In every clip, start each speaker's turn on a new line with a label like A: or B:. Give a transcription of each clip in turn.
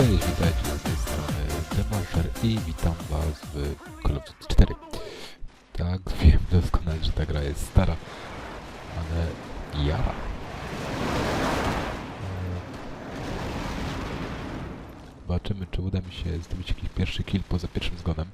A: Cześć, witajcie z tej strony Demarcher i witam was w Call of Duty 4. Tak, wiem doskonale, że ta gra jest stara, ale. Eee, Zobaczymy, czy uda mi się zdobyć jakiś pierwszy kill poza pierwszym zgonem.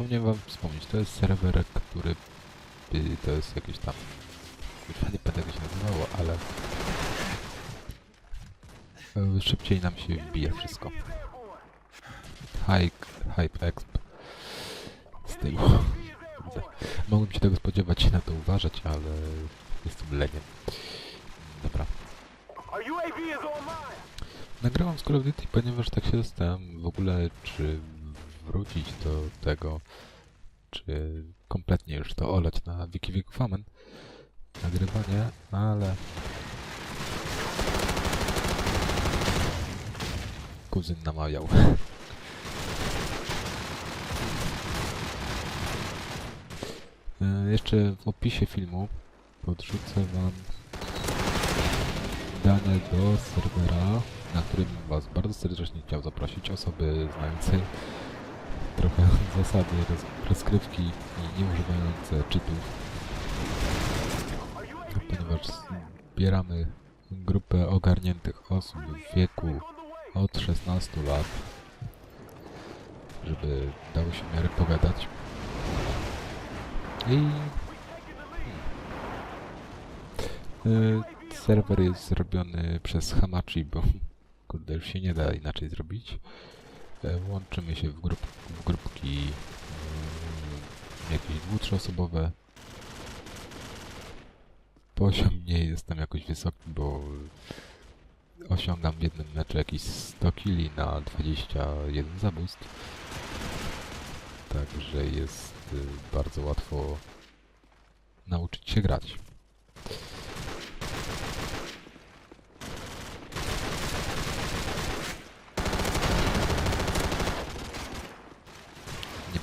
A: Zapomniałem wam wspomnieć, to jest serwer, który y, to jest jakieś tam już nie pamiętam jak się nazywało, ale e, szybciej nam się wbija wszystko. Hike, hype exp z tyłu. Mogłem się tego spodziewać i na to uważać, ale jestem leniem. Dobra. Nagrałam z Call of Duty, ponieważ tak się zastanawiam w ogóle, czy wrócić do tego, czy kompletnie już to olać na Wiki Famen nagrywanie, ale kuzyn namawiał. E, Jeszcze w opisie filmu podrzucę wam dane do serwera, na którym Was bardzo serdecznie chciał zaprosić osoby znające trochę zasady roz, rozgrywki i nie używające cheatów, ponieważ zbieramy grupę ogarniętych osób w wieku od 16 lat, żeby dało się miarę pogadać. I Y, serwer jest zrobiony przez Hamachi, bo kurde już się nie da inaczej zrobić. E, Łączymy się w, grup, w grupki y, jakieś dwu. Poziom nie jestem jakoś wysoki, bo osiągam w jednym meczu jakieś 100 kili na 21 zabójstw. Także jest y, bardzo łatwo nauczyć się grać.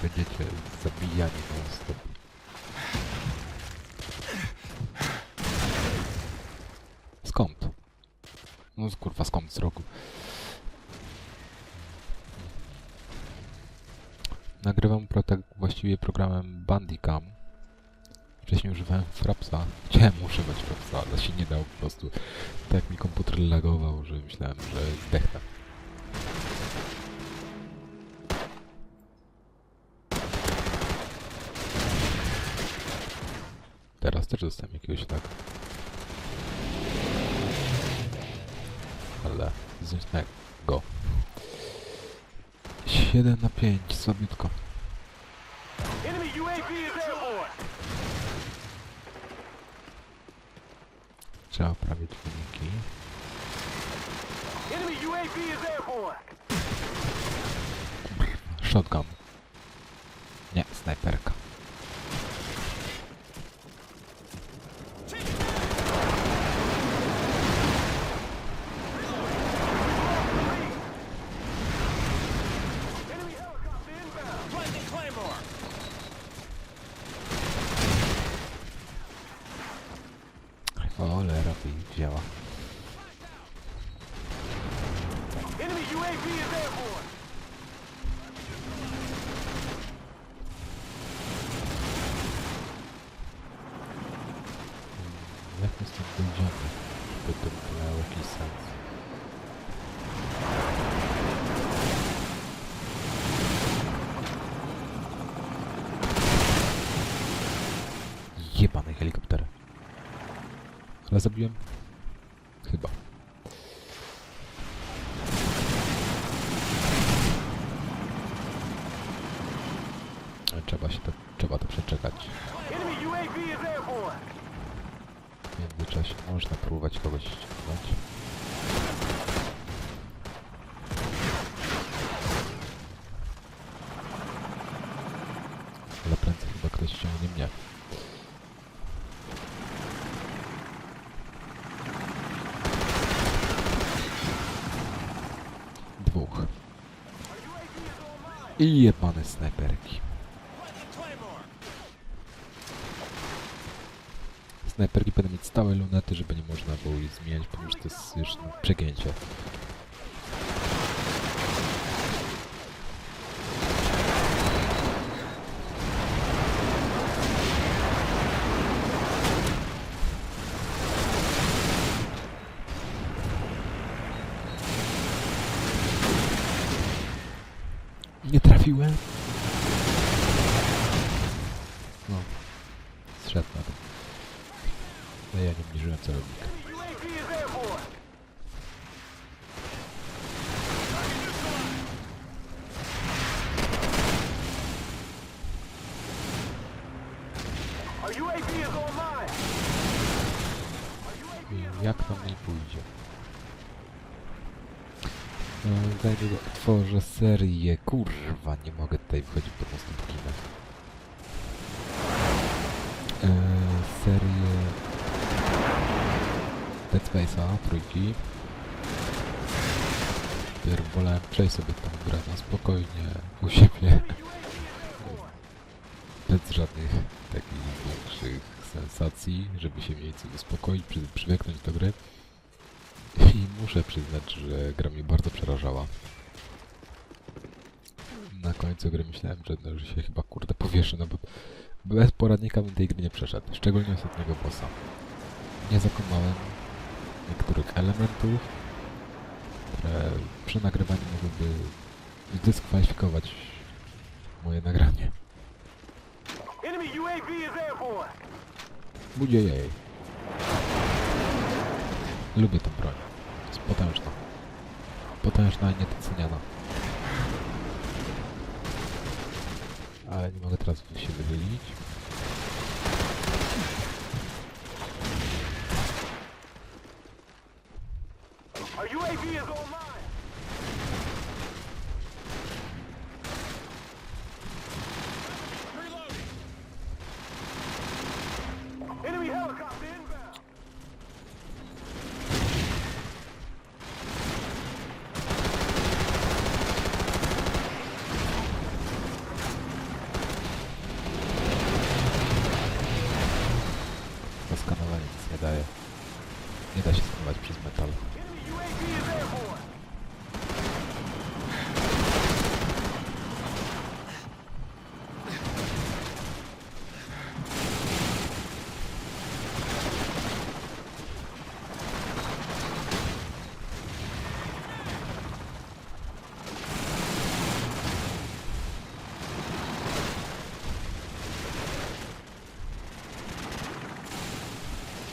A: Nie będziecie zabijani non stop. Skąd? No kurwa, skąd z rogu? Nagrywam pro, tak właściwie programem Bandicam. Wcześniej używałem Frapsa. Chciałem używać Frapsa, ale się nie dało po prostu. Tak mi komputer lagował, że myślałem, że zdechnę. Jakiegoś tak. Ale go. 7 na 5, słabiutko. Trzeba poprawić wyniki. Shotgun. Nie, snajperka. Cholera by ich wzięła.
B: Enemy UAV is airborne.
A: Jak my Ale zabiłem? Chyba. Trzeba się to, trzeba to przeczekać. W międzyczasie można próbować kogoś ściągnąć. Ale prędzej chyba ktoś ściągnie mnie. I jebane snajperki. Snajperki będą mieć stałe lunety, żeby nie można było ich zmieniać, ponieważ to jest już no, przegięcie. Nie trafiłem. No. Zszedł na to. No ja nie obniżyłem celownika. I jak tam nie pójdzie? No, zajdę, otworzę serię. Kurwa, nie mogę tutaj wchodzić pod następninę. Eee, serię Dead Space'a, trójki. Pierw wolałem przejść sobie tą grę na spokojnie, u siebie. Bez żadnych takich większych sensacji, żeby się mniej co uspokoić, przy, przywyknąć do gry. I muszę przyznać, że gra mnie bardzo przerażała. Na końcu gry myślałem, że, no, że się chyba kurde powieszę, no bo bez poradnika bym tej gry nie przeszedł, szczególnie ostatniego bossa. Nie zakumałem niektórych elementów, które przy nagrywaniu mogłyby zdyskwalifikować moje nagranie.
B: Enemy UAV is airborne.
A: Budzie jej. Lubię tą broń. Jest potężna. Potężna i niedoceniana. Ale nie mogę teraz się wychylić.
B: Our UAV is online. Enemy helicopter inbound.
A: To skanowanie nic nie daje. Nie da się skanować przez metal.
B: Enemy UAV is airborne.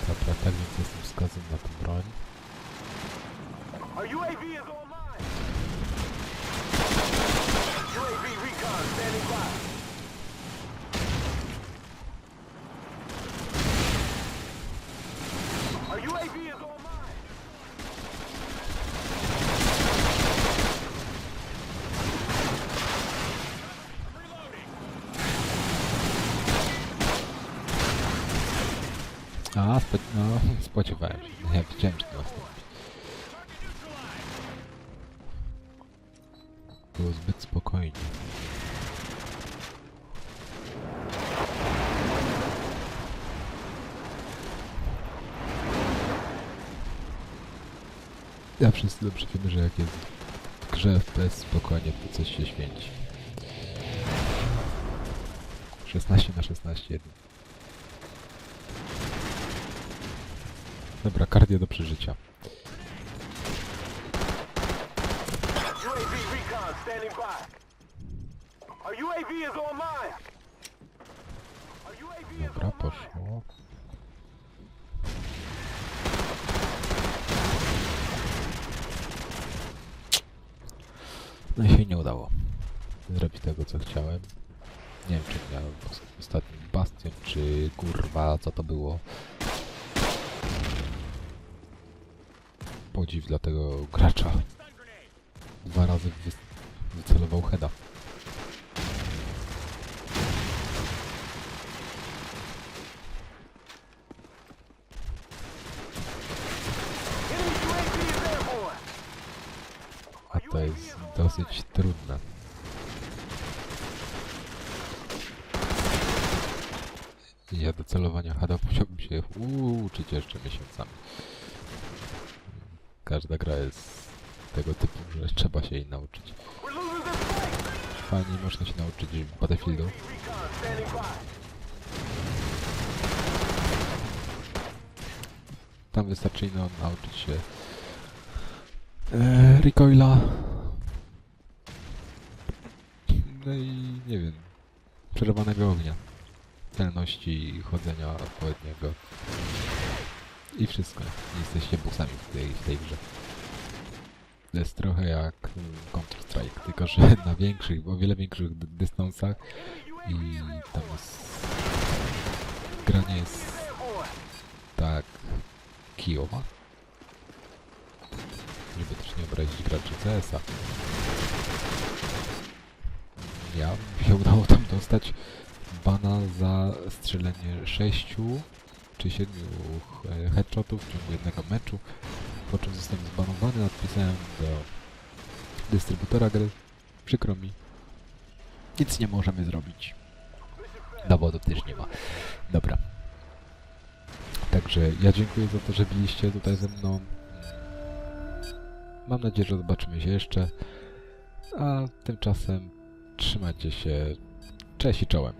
A: Dobra, tak więc jestem wskazany na tą broń.
B: Our UAV is online. UAV recon standing by. Our UAV is online.
A: A, spo, no, spodziewałem się. Ja wiedziałem, że to nastąpi. Było zbyt spokojnie. Ja wszyscy dobrze wiemy, że jak jest w grze FPS spokojnie, to coś się święci. 16 na 16 jeden. Dobra, kardio do przeżycia.
B: UAV recon standing by. Our UAV is online. Our UAV is
A: Dobra, poszło. No i się nie udało zrobić tego, co chciałem. Nie wiem, czy miałem os- ostatni bastion, czy kurwa, co to było podziw dla tego gracza. Dwa razy wy wycelował heada. A to jest dosyć trudne. Ja do celowania hada musiałbym się uczyć jeszcze miesiącami. Każda gra jest tego typu, że trzeba się jej nauczyć. Fajnie można się nauczyć Battlefieldu. Tam wystarczy no, nauczyć się e, recoila. No i nie wiem, przerwanego ognia, celności, chodzenia odpowiedniego i wszystko. Jesteście bossami w tej, w tej grze. To jest trochę jak Counter-Strike, tylko że na większych, o wiele większych dy- dystansach i tam jest... Granie jest tak kijowa. Żeby też nie obrazić graczy CS-a. Ja mi się udało tam dostać bana za strzelenie 6 czy 7 e, headshotów w ciągu jednego meczu. Po czym zostałem zbanowany, odpisałem do dystrybutora gry. Przykro mi. Nic nie możemy zrobić. Dowodów też nie ma. Dobra. Także ja dziękuję za to, że byliście tutaj ze mną. Mam nadzieję, że zobaczymy się jeszcze. A tymczasem trzymajcie się. Cześć i czołem.